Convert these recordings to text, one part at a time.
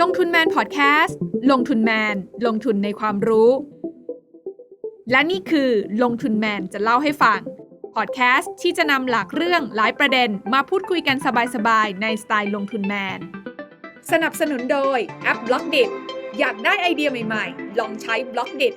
ลงทุนแมนพอดแคสต์ลงทุนแมน ลงทุนในความรู้ และนี่คือลงทุนแมนจะเล่าให้ฟังพอดแคสต์ที่จะนำหลักเรื่องหลายประเด็นมาพูดคุยกันสบายๆ ในสไตล์ลงทุนแมน สนับสนุนโดยแอป b ล็อกเดิอยากได้ไอเดียใหม่ๆ ลองใช้ b ล็อกเดิ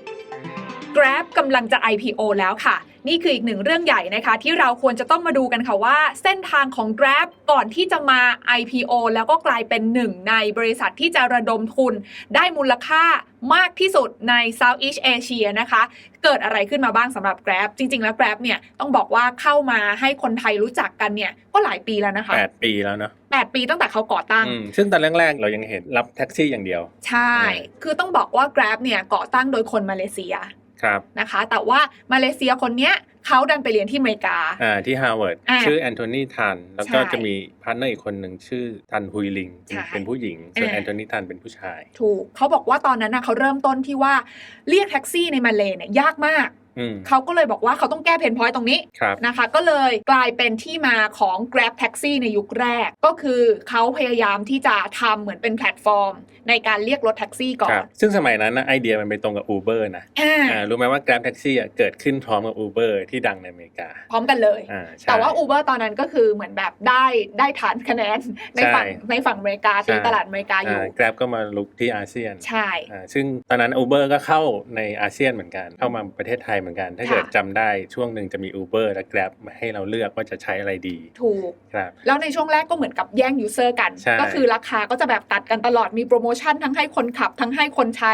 Grab กำลังจะ IPO แล้วค่ะ นี่คืออีกหนึ่งเรื่องใหญ่นะคะ ที่เราควรจะต้องมาดูกันค่ะว่า เส้นทางของ Grab ก่อนที่จะมา IPO แล้วก็กลายเป็นหนึ่งในบริษัทที่จะระดมทุน ได้มูลค่ามากที่สุดใน Southeast Asia นะคะ เกิดอะไรขึ้นมาบ้างสำหรับ Grab จริง ๆ แล้ว Grab เนี่ยต้องบอกว่าเข้ามาให้คนไทยรู้จักกันเนี่ยก็หลายปีแล้วนะคะแปดปีแล้วเนาะ8 ปีตั้งแต่เขาก่อตั้งอืมซึ่งตอนแรก ๆ เรายังเห็นรับแท็กซี่อย่างเดียว ใช่ คือต้องบอกว่า Grab เนี่ยก่อตั้งโดยคนมาเลเซียครับ นะคะ แต่ว่ามาเลเซียคนเนี้ยเขาดันไปเรียนที่อเมริกาอ่าที่ฮาร์วาร์ดอ่าชื่อแอนโทนีทัน แล้วก็ใช่จะมีพาร์ทเนอร์อีกคนหนึ่งชื่อทันฮุยลิงใช่เป็นผู้หญิง ส่วนอ่าแอนโทนีทันเป็นผู้ชาย ถูกเขาบอกว่าตอนนั้นนะเขาเริ่มต้นที่ว่าเรียกแท็กซี่ในมาเลเนี่ยยากมากอืม เขาก็เลยบอกว่าเขาต้องแก้เพนพอยต์ตรงนี้ครับนะคะ ก็เลยกลายเป็นที่มาของ Grab Taxi ในยุคแรก ก็คือเขาพยายามที่จะทำเหมือนเป็นแพลตฟอร์ม ในการเรียกรถแท็กซี่ก่อครันบซึ่งสมัยนั้นนะไอเดียมันไปตรงกับ Uber นะอ่าอ่ารู้ไหมว่า Grab Taxi อะเกิดขึ้นพร้อมกับ Uber ที่ดังในอเมริกา พร้อมกันเลยอ่าใช่แต่ว่า Uber ตอนนั้นก็คือเหมือนแบบได้ได้ฐานคะแนนในฝั่งใช่ในฝั่งอเมริกาตีใช่ตลาดอเมริกาอยู่อ่า Grab ก็มาลุกที่อาเซียน ใช่อ่าซึ่งตอนนั้น Uber ก็เข้าในอาเซียนเหมือนกัน เข้ามาประเทศไทยเหมือนกัน ถ้าค่ะเกิดจำได้ช่วงหนึ่งจะมี Uber และ Grab มาให้เราเลือกว่าจะใช้อะไรดี ถูกครับแล้วในช่วงแรกก็เหมือนกับแย่งยูเซอร์กันใช่ก็คือราคาก็จะแบบตัดกันตลอดมีโปรโมชั่นทั้งให้คนขับทั้งให้คนใช้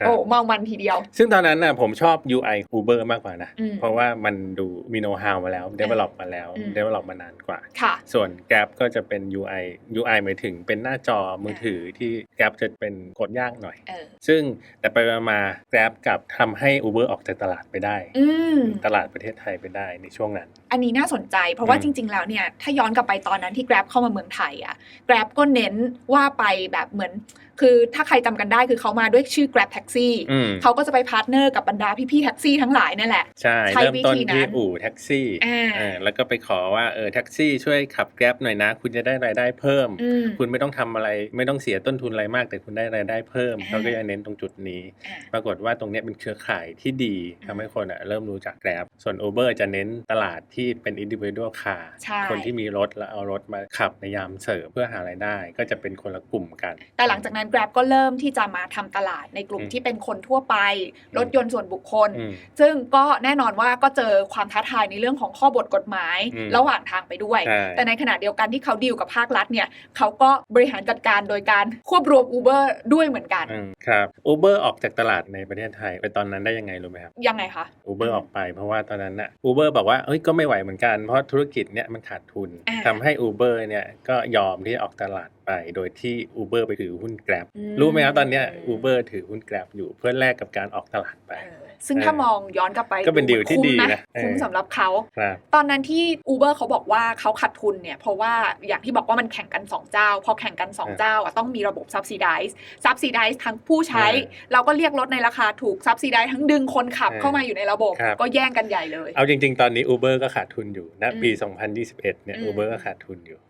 ครับโอ้เมามันทีเดียว ซึ่งตอนนั้นน่ะผมชอบ UI Uber มากกว่านะอืมเพราะว่ามันดูมีโน้ตฮาวมาแล้ว develop มาแล้วอืม develop มานานกว่าค่ะส่วน Grab ก็จะเป็น UI UI หมายถึงเป็นหน้าจอมือถือที่ Grab จะเป็นกดยากหน่อยเออซึ่งแต่ไปมา Grab กลับทำให้ Uber ออกจากตลาดไปได้อืมตลาดประเทศไทยไปได้ในช่วงนั้น อันนี้น่าสนใจ เพราะว่าอืมจริง ๆ แล้วเนี่ยถ้าย้อนกลับไปตอนนั้นที่ Grab เข้ามาเมืองไทยอะ Grab ก็เน้นว่าไปแบบเหมือน คือถ้าใครจำกันได้คือเขามาด้วยชื่อ Grab Taxi อืมเขาก็จะไปพาร์ทเนอร์กับบรรดาพี่ๆแท็กซี่ทั้งหลายนั่นแหละ ใช่ใช้เริ่มต้นวิธีนั้นที่อู่แท็กซี่อ่าอ่าแล้วก็ไปขอว่าเออแท็กซี่ช่วยขับ Grab หน่อยนะ คุณจะได้รายได้เพิ่มอืมคุณไม่ต้องทำอะไรไม่ต้องเสียต้นทุนอะไรมาก แต่คุณได้รายได้เพิ่มอ่าเขาก็จะเน้นตรงจุดนี้อ่าปรากฏว่าตรงเนี้ยเป็นเครือข่ายที่ดีอืมทำให้คนอะเริ่มรู้จัก Grab ส่วน Uber จะเน้นตลาดที่เป็น individual car ใช่คนที่มีรถแล้วเอารถมาขับในยามเสิร์ฟเพื่อหารายได้ ก็จะเป็นคนละกลุ่มกัน แต่หลังจากนั้น Grab ก็เริ่มที่จะมาทำตลาดในกลุ่มอืมที่เป็นคนทั่วไป รถยนต์ส่วนบุคคลอืมซึ่งก็แน่นอนว่าก็เจอความท้าทายในเรื่องของข้อบทกฎหมายอืมระหว่างทางไปด้วยใช่แต่ในขณะเดียวกันที่เขาดีลกับภาครัฐเนี่ยเขาก็บริหารจัดการโดยการควบรวม Uber ด้วยเหมือนกันอืมครับ Uber ออกจากตลาดในประเทศไทยไปตอนนั้นได้ยังไงรู้ไหมครับยังไงคะ Uber ออกไปเพราะว่าตอนนั้นน่ะ Uber บอกว่าเอ้ยก็ไม่ไหวเหมือนกันเพราะธุรกิจเนี่ยมันขาดทุนอ่าทำให้ Uber เนี่ยก็ยอมที่ออกตลาด ไปโดยที่ Uber ไปถือหุ้น Grab อืมรู้ไหมครับตอนเนี้ย Uber ถือหุ้น Grab อยู่เพื่อแลกกับการออกตลาดไปเออซึ่งถ้ามองย้อนกลับไปก็เป็นดีลที่คุ้มดีนะคุ้มเออสำหรับเขาครับตอนนั้นที่ Uber เขาบอกว่าเขาขาดทุนเนี่ยเพราะว่าอย่างที่บอกว่ามันแข่งกัน 2 เจ้า พอแข่งกัน 2 เจ้าอะต้องมีระบบ subsidize subsidize ทั้งผู้ใช้เออเราก็เรียกรถในราคาถูก subsidize ทั้งดึงคนขับเออเข้ามาอยู่ในระบบครับก็แย่งกันใหญ่เลย เอาจริง ๆ ตอนนี้ Uber ก็ขาดทุนอยู่นะปีอืม2021 เนี่ยอืม Uber ก็ขาดทุนอยู่อืมเออ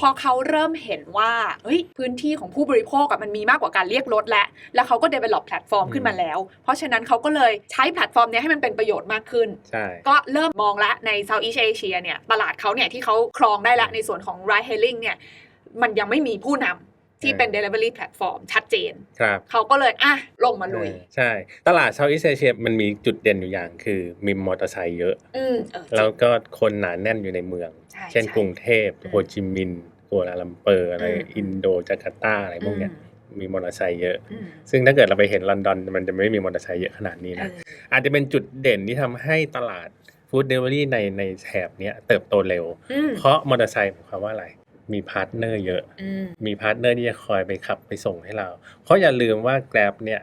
พอเขาเริ่มเห็นว่าเฮ้ยพื้นที่ของผู้บริโภคอะมันมีมากกว่าการเรียกรถแล้วแล้วเขาก็ develop แพลตฟอร์มอืมขึ้นมาแล้ว เพราะฉะนั้นเขาก็เลยใช้แพลตฟอร์มเนี้ยให้มันเป็นประโยชน์มากขึ้นใช่ก็เริ่มมองละใน Southeast Asia เนี่ยตลาดเขาเนี่ยที่เขาครองได้ละในส่วนของ ride hailing เนี่ยมันยังไม่มีผู้นำที่เป็น delivery platform ชัดเจนครับเขาก็เลย อะ ลงมาลุยเออใช่ ตลาด Southeast Asia มันมีจุดเด่นอยู่อย่างคือมีมอเตอร์ไซค์เยอะอืมเออจริงแล้วก็คนหนาแน่นอยู่ในเมืองใช่ เช่นใช่กรุงเทพอืมโฮจิมินห์กัวลาลัมเปอร์อะไรอืมอินโดจาการ์ตาอะไรพวกเนี้ยอืมมีมอเตอร์ไซค์เยอะอืมซึ่งถ้าเกิดเราไปเห็นลอนดอนมันจะไม่มีมอเตอร์ไซค์เยอะขนาดนี้เอนะออาจจะเป็นจุดเด่นที่ทำให้ตลาดฟู้ดเดลิเวอรี่ในในแถบเนี้ยเติบโตเร็วอืมเพราะมอเตอร์ไซค์หมายความว่าอะไร มีพาร์ทเนอร์เยอะอืมมีพาร์ทเนอร์ที่จะคอยไปขับไปส่งให้เรา เพราะอย่าลืมว่า Grab เนี่ย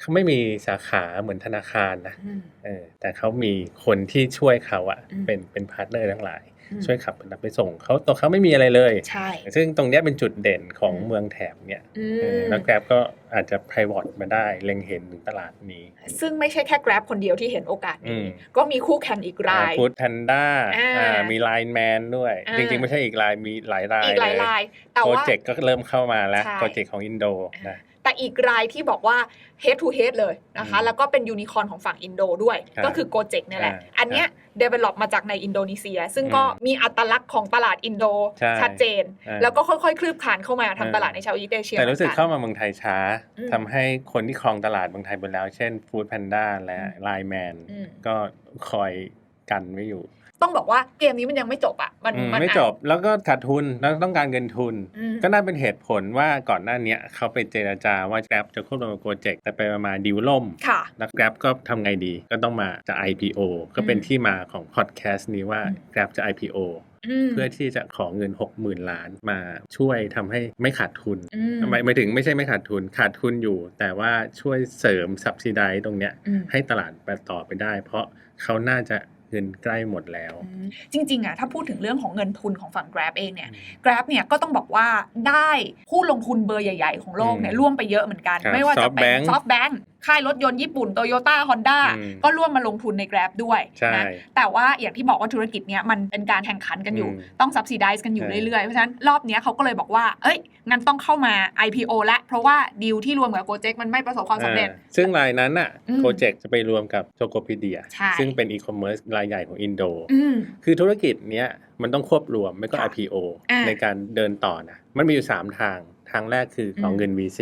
เขาไม่มีสาขาเหมือนธนาคารนะอืมเออแต่เขามีคนที่ช่วยเขาอะอืมเป็นเป็นพาร์ทเนอร์ทั้งหลายอืม ช่วยขับไปรับไปส่งเขาตัวเขาไม่มีอะไรเลย ใช่ ซึ่งตรงเนี้ยเป็นจุดเด่นของอืมเมืองแถบเนี่ยอืเออมแล้ว Grab ก็อาจจะ pivot มาได้เล็งเห็นถึงตลาดนี้ ซึ่งไม่ใช่แค่ Grab คนเดียวที่เห็นโอกาสอืนี้มก็มีคู่แข่งอีกรายฟู้ดแพนด้าอ่ามีไลน์แมนด้วยอ่าจริงๆ ไม่ใช่อีกรายมีหลายรายอีกหลายเลยรายแต่โปรว่าเจกต์ก็เริ่มเข้ามาแล้วใช่โปรเจกต์ของอินโดนะ แต่อีกรายที่บอกว่า head to head เลยนะคะอืมแล้วก็เป็นยูนิคอร์นของฝั่งอินโดด้วยครับก็คือ Gojek เนี่ยแหละอ่าอันเนี้ย develop มาจากในอินโดนีเซีย ซึ่งก็อืมมีอัตลักษณ์ของตลาดอินโดใช่ชัดเจนอ่าแล้วก็ค่อยๆ คลืบคลานเข้ามาทางอ่าตลาดในชาวอีสเอเชีย แต่รู้สึกหมือนนเข้ามาเมืองไทยช้าอืมทำให้คนที่ครองตลาดเมืองไทยไปแล้ว เช่นฟู้ดแพนด้าและอืมไลน์แมนอืมก็คอยกันไว้อยู่ ต้องบอกว่าเกมนี้มันยังไม่จบอะมันอืมมันไม่อาจบแล้วก็ขาดทุนแล้วต้องการเงินทุนอืมก็น่าเป็นเหตุผลว่าก่อนหน้าเนี้ยเขาไปเจราจาว่า Grab จะควบรวมกับโปรเจกต์แต่ไปมาดีลล่มค่ะแล้ว Grab ก็ทำไงดีก็ต้องมาจะ IPO ก็เป็นอืมที่มาของพอดแคสต์นี้ว่าอืม Grab จะ IPO อืมเพื่อที่จะขอเงิน 60,000 ล้านมาช่วยทำให้ไม่ขาดทุนอืมหมายหมายถึงไม่ใช่ไม่ขาดทุนขาดทุนอยู่ แต่ว่าช่วยเสริม subsidize ตรงเนี้ยอืมให้ตลาดไปต่อไปได้ เพราะเขาน่าจะ เงินใกล้หมดแล้วอืมจริงๆอะถ้าพูดถึงเรื่องของเงินทุนของฝั่ง Grab เองเนี่ย Grab เนี่ยก็ต้องบอกว่าได้ผู้ลงทุนเบอร์ใหญ่ ๆ ของโลกเนี่ยอืมร่วมไปเยอะเหมือนกันครับไม่ว่าจะเป็น SoftBank SoftBank ค่ายรถยนต์ญี่ปุ่น Toyota Honda อืมก็ร่วมมาลงทุนใน Grab ด้วยใช่นะแต่ว่าอย่างที่บอกว่าธุรกิจเนี้ยมันเป็นการแข่งขันกันอยู่อืมต้อง subsidize กันอยู่ใช่เรื่อยๆ เพราะฉะนั้นรอบเนี้ยเขาก็เลยบอกว่า เอ้ย งั้นต้องเข้ามา IPO ละ เพราะว่าดีลที่รวมกับ Gojek มันไม่ประสบความสำเร็จอ่าซึ่งรายนั้นน่ะอืมโปรเจกต์จะไปรวมกับ Tokopedia ใช่ซึ่งเป็นอีคอมเมิร์ซรายใหญ่ของอินโดอืมคือธุรกิจเนี้ยมันต้องควบรวมไม่ก็ค่ะ IPO อ่าในการเดินต่อนะมันมีอยู่ 3 ทาง ทางแรกคือขออืมเงิน VC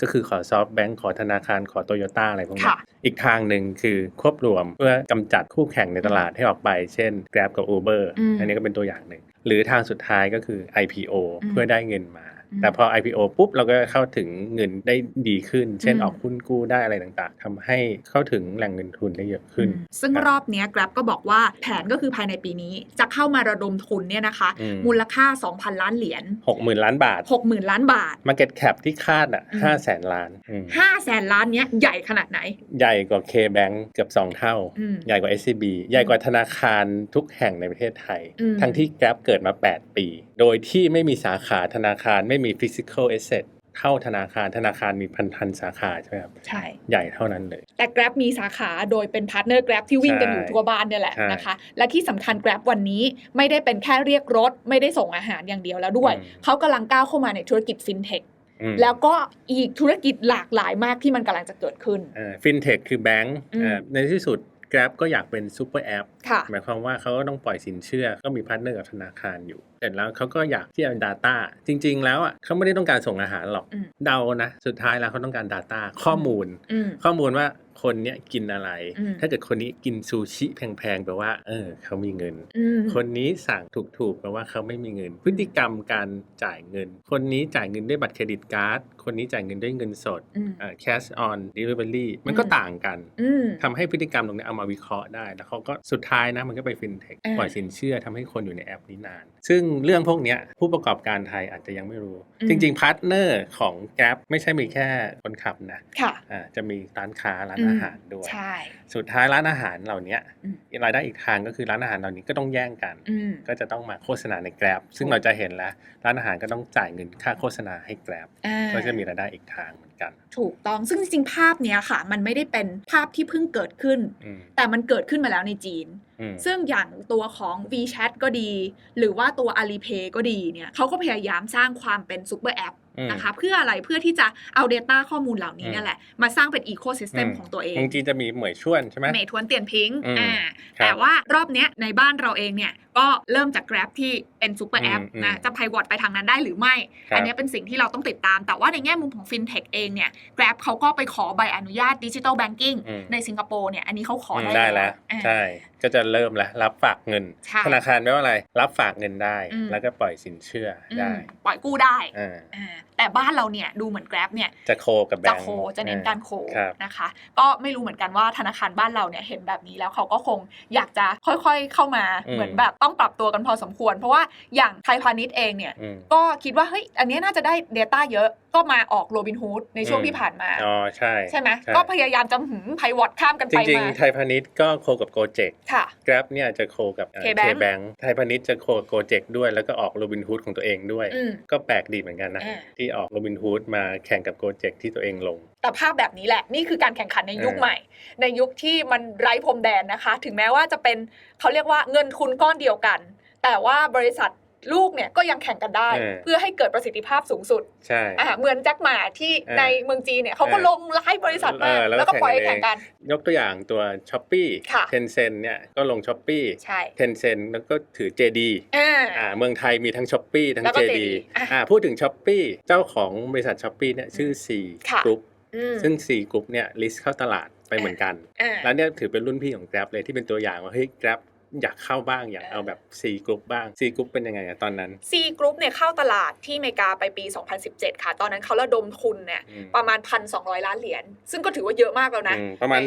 ก็คือขอซอฟต์แบงก์ขอธนาคารขอโตโยต้าอะไรพวกนี้ค่ะอีกทางหนึ่งคือควบรวมเพื่อกำจัดคู่แข่งในตลาดให้ออกไป เช่น Grab กับ Uber อืมอันนี้ก็เป็นตัวอย่างหนึ่ง หรือทางสุดท้ายก็คือ IPO อืมเพื่อได้เงินมาอืม แต่พอ IPO ปุ๊บเราก็เข้าถึงเงินได้ดีขึ้น เช่นอืมออกหุ้นกู้ได้อะไรต่างๆทำให้เข้าถึงแหล่งเงินทุนได้เยอะขึ้นอืมซึ่งครับรอบเนี้ย Grab ก็บอกว่าแผนก็คือภายในปีนี้ จะเข้ามาระดมทุนเนี่ยนะคะอืมมูลค่า 2,000 ล้านเหรียญหกหมื่นล้านบาท 60,000 ล้านบาท Market Cap ที่คาดอะอืมห้าแสนล้านอืม5แสนล้านเนี้ยใหญ่ขนาดไหน ใหญ่กว่า K-Bank เกือบ 2 เท่าอืมใหญ่กว่า SCB ใหญ่กว่าธนาคารทุกแห่งในประเทศไทยอืมทั้งที่ Grab เกิดมา 8 ปี โดยที่ไม่มีสาขาธนาคารไม่มี physical asset เท่าธนาคารธนาคารมีพันพันๆสาขาใช่ไหมครับ ใช่ ใหญ่เท่านั้นเลย แต่ Grab มีสาขาโดยเป็นพาร์ทเนอร์ Grab ที่วิ่งกันอยู่ใช่ทั่วบ้านเนี่ยแหละใช่นะคะ และที่สำคัญ Grab วันนี้ไม่ได้เป็นแค่เรียกรถ ไม่ได้ส่งอาหารอย่างเดียวแล้วด้วยอืมเขากำลังก้าวเข้ามาในธุรกิจฟินเทคอืมแล้วก็อีกธุรกิจหลากหลายมากที่มันกำลังจะเกิดขึ้นฟินเทคคือแบงก์อืมในที่สุด Grab ก็อยากเป็นซูเปอร์แอปค่ะหมายความว่าเขาก็ต้องปล่อยสินเชื่อ ก็มีพาร์ทเนอร์กับธนาคารอยู่เสร็จแล้วเขาก็อยากที่จะ Data จริง ๆ แล้วอะเขาไม่ได้ต้องการส่งอาหารหรอกอืมเดานะสุดท้ายแล้วเขาต้องการ Data ข้อมูลอืมข้อมูลว่าคนเนี้ยกินอะไรอืมถ้าเกิดคนนี้กินซูชิแพงๆแปลว่าเออเขามีเงินอืมคนนี้สั่งถูกๆแปลว่าเขาไม่มีเงิน พฤติกรรมการจ่ายเงิน คนนี้จ่ายเงินด้วยบัตรเครดิตการ์ด คนนี้จ่ายเงินด้วยเงินสดอืมอ่า cash on delivery มันก็อืมต่างกันอืมทำให้พฤติกรรมตรงนี้เอามาวิเคราะห์ได้ แล้วเขาก็สุดท้ายนะมันก็ไปฟินเทคอ่าปล่อยสินเชื่อทำให้คนอยู่ในแอปนี้นาน ซึ่งเรื่องพวกเนี้ยผู้ประกอบการไทยอาจจะยังไม่รู้ จริง ๆพาร์ทเนอร์ของ Grab ไม่ใช่มีแค่คนขับนะค่ะอ่าจะมีร้านค้าร้านอืมอาหารด้วยใช่สุดท้ายร้านอาหารเหล่านี้อืมรายได้อีกทางก็คือร้านอาหารเหล่านี้ก็ต้องแย่งกันอืมก็จะต้องมาโฆษณาใน Grab ซึ่งเราจะเห็นแล้วร้านอาหารก็ต้องจ่ายเงินค่าโฆษณาให้ Grab อ่าก็จะมีรายได้อีกทางเหมือน กัน ถูกต้องซึ่งจริงๆภาพเนี้ยค่ะ มันไม่ได้เป็นภาพที่เพิ่งเกิดขึ้นอืมแต่มันเกิดขึ้นมาแล้วในจีนอืม ซึ่งอย่างตัวของ WeChat ก็ดี หรือว่าตัว Alipay ก็ดีเนี่ยเขาก็พยายามสร้างความเป็นซูเปอร์แอปอืมนะคะเพื่ออะไรเพื่อที่จะเอา Data ข้อมูลเหล่านี้อืมเนี่ยแหละ มาสร้างเป็นอีโค y ิสเต็มอืมของตัวเองจริงๆจะมีเหมยช่วนใช่ไหมเมทวนเตียนพิงค์อืมอ่าครับแต่ว่ารอบเนี้ยในบ้านเราเองเนี่ยก็เริ่มจาก Grab ที่เป็นซูเปอร์แอปอืมนะอืมจะไพวอตไปทางนั้นได้หรือไม่ครับอันเนี้ยเป็นสิ่งที่เราต้องติดตาม แต่ว่าในแง่มุมของ FinTech เองเนี่ย Grab เขาก็ไปขอใบอนุญาตดิจิทัลแบงกิ้งอืมในสิงคโปร์เนี่ยอันนี้เขาขออืมได้ได้แล้วอ่าใช่ ก็จะเริ่มแล้วรับฝากเงินใช่ธนาคารแปลว่าอะไร รับฝากเงินได้อืมแล้วก็ปล่อยสินเชื่ออืมได้ ปล่อยกู้ได้อ่าอ่าแต่บ้านเราเนี่ยดูเหมือน Grab เนี่ยจะโคกับแบจะงก์โคจะเน้นการโคครับนะคะ ก็ไม่รู้เหมือนกันว่าธนาคารบ้านเราเนี่ยเห็นแบบนี้แล้วเขาก็คงอยากจะค่อยๆเข้ามาอืมเหมือนแบบต้องปรับตัวกันพอสมควร เพราะว่าอย่างไทยพาณิชย์เองเนี่ยอืมก็คิดว่าเฮ้ยอันเนี้ยน่าจะได้ Data เยอะก็มาออกโรบินฮูดในช่วงอืมที่ผ่านมาอ๋อใช่ใช่ไหมก็พยายามจะหืมไพวอตข้ามกันจไปริงมาๆไทยพาณิชย์ก็โคกับโกเจกค่ะ Grab เนี่ยจะโคกับ K-Bank แบงไทยพาณิชย์จะโคโกเจกด้วยแล้วก็ออกโรบินฮูดของตัวเองด้วยอืมก็แปลกดีเหมือนกันนะอ่าที่ออกโรบินฮูดมาแข่งกับโกเจกที่ตัวเองลง แต่ภาพแบบนี้แหละนี่คือการแข่งขันในยุคเออใหม่ ในยุคที่มันไร้พรมแดนนะคะ ถึงแม้ว่าจะเป็นเขาเรียกว่าเงินทุนก้อนเดียวกัน แต่ว่าบริษัท ลูกเนี่ยก็ยังแข่งกันได้ เพื่อให้เกิดประสิทธิภาพสูงสุดใช่อ่าเหมือนแจ็คหมาที่เออในเมืองจีนเนี่ยเขาก็เออลงไล่บริษัทมาเออแล้วแล้วก็ปล่อยให้แข่แข่งงกักันนยกตัวอย่างตัว s h อ p e e ค่ะ Tencent เนี่ยก็ลง s h อ p e e ใช่ Tencent แล้วก็ถือ JD อ่าอ่าเมืองไทยมีทั้ง s h อ p e e ทั้งแล้วก็ JD JD อะอ่าพูดถึง s h อ p e e เจ้าของบริษัท s h อ p e e เนี่ยชื่อ C ค่ะ Group อืมซึ่ง C Group เนี่ย list เข้าตลาดไปเหมือนกันอ่าแล้วเนี่ยถือเป็นรุ่นพี่ของ Grab เลยที่เป็นตัวอย่างว่าเฮ้ย Grab อยากเข้าบ้างอยากเอาแบบ C Group บ้าง C Group เป็นยังไงอะตอนนั้น C Group เนี่ยเข้าตลาดที่อเมริกาไปปี 2017 ค่ะ ตอนนั้นเขาระดมทุนเนี่ยอืมประมาณ 1,200 ล้านเหรียญซึ่งก็ถือว่าเยอะมากแล้วนะอืมประมาณ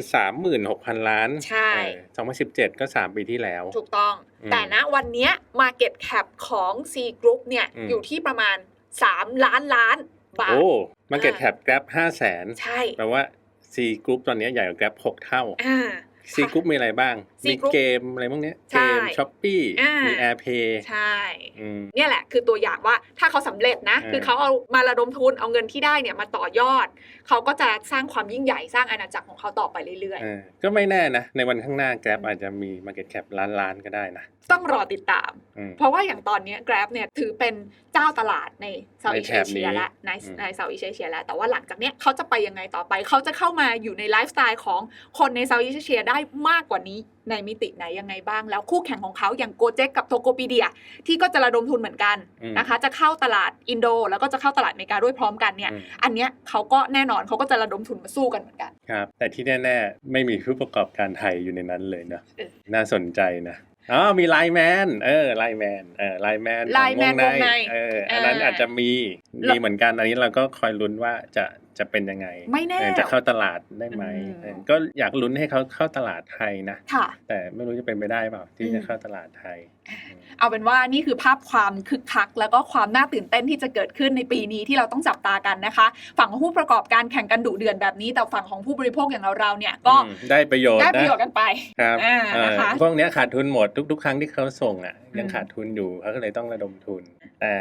36,000 ล้าน ใช่เออ2017 ก็ 3 ปีที่แล้ว ถูกต้องอืมแต่ณวันเนี้ย Market Cap ของ C Group เนี่ยอืมอยู่ที่ประมาณ 3 ล้านล้านบาท โอ้มาเก็ตอ่าแคป Grab 5แสนใช่แปลว่า C Group ตอนนี้ใหญ่กว่า Grab 6 เท่า อ่า C Group มีอะไรบ้าง C มี Group เกมอะไรพวกเนี้ยใช่เกมช้อปปี้อ่ามี มี AirPay ใช่อืมเนี่ยแหละคือตัวอย่างว่าถ้าเขาสำเร็จนะเออคือเขาเอามาระดมทุนเอาเงินที่ได้เนี่ยมาต่อยอด เขาก็จะสร้างความยิ่งใหญ่สร้างอาณาจักรของเขาต่อไปเรื่อยเออก็ไม่แน่นะ ในวันข้างหน้า Grab อาจจะมี Market Cap ล้านล้านๆก็ได้นะ ๆต้องรอติดตามอืมเพราะว่าอย่างตอนเนี้ย Grab เนี่ยถือเป็นเจ้าตลาดในเซาท์อีในสแถเอบเชียนี้และในอืมในเซาท์อีสเอเชียแล้วแต่ว่าหลังจากเนี้ยเขาจะไปยังไงต่อไป เขาจะเข้ามาอยู่ในไลฟ์สไตล์ของคนในเซาท์อีสเอเชียได้มากกว่านี้ในมิติไหนยังไงบ้าง แล้วคู่แข่งของเขาอย่างโกเจ็กกับโทโกปีเดีย ที่ก็จะระดมทุนเหมือนกันอืมนะคะ จะเข้าตลาดอินโด แล้วก็จะเข้าตลาดอเมริกาด้วยพร้อมกันเนี่ยอืมอันเนี้ยเขาก็แน่นอนเขาก็จะระดมทุนมาสู้กันเหมือนกันครับแต่ที่แน่ ๆ ไม่มีผู้ประกอบการไทยอยู่ในนั้นเลยนะเออน่าสนใจนะ อ๋อมีไลแมนเออไลแมนเออไลแมน Lineman วงในเอออันนั้นอ่าอาจจะมีแล้ว มีเหมือนกันอันนี้เราก็คอยลุ้นว่าจะจะเป็นยังไงไม่แน่เออจะเข้าตลาดได้ไหมอืมเออก็อยากลุ้นให้เขาเข้าตลาดไทยนะค่ะแต่ไม่รู้จะเป็นไปได้เปล่าที่อืมจะเข้าตลาดไทย เอาเป็นว่านี่คือภาพความคึกคัก แล้วก็ความน่าตื่นเต้นที่จะเกิดขึ้นในปีนี้ที่เราต้องจับตากันนะคะ ฝั่งของผู้ประกอบการแข่งกันดุเดือนแบบนี้ แต่ฝั่งของผู้บริโภคอย่างเราเราๆเนี่ยก็อืมได้ประโยชน์ได้ประนะโยชน์กันไปครับอ่าเออนะคะพวกเนี้ยขาดทุนหมดทุก ๆ ครั้งที่เขาส่งอะอืมยังขาดทุนอยู่เขาก็เลยต้องระดมทุน แต่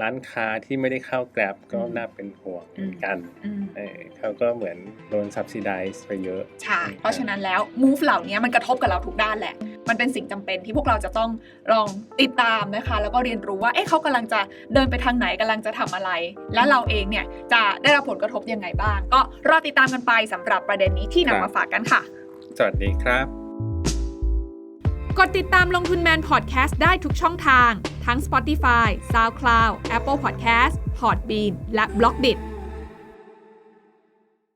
ร้านค้าที่ไม่ได้เข้าแกร็บก็อืมน่าเป็นห่วงเหมือนกันอืมเออเขาก็เหมือนโดน subsidize ไปเยอะใช่เพราะฉะนั้นแล้ว move เหล่านี้มันกระทบกับเราทุกด้านแหละ มันเป็นสิ่งจำเป็นที่พวกเราจะต้องลองติดตามนะคะ แล้วก็เรียนรู้ว่าเอ๊ะเขากำลังจะเดินไปทางไหนกำลังจะทำอะไร และเราเองเนี่ยจะได้รับผลกระทบยังไงบ้าง ก็รอติดตามกันไปสำหรับประเด็นนี้ที่นำมาฝากกันค่ะ สวัสดีครับ กดติดตามลงทุนแมนพอดแคสต์ได้ทุกช่องทาง ทั้ง Spotify, SoundCloud, Apple Podcast, Podbean และ b l o k d i t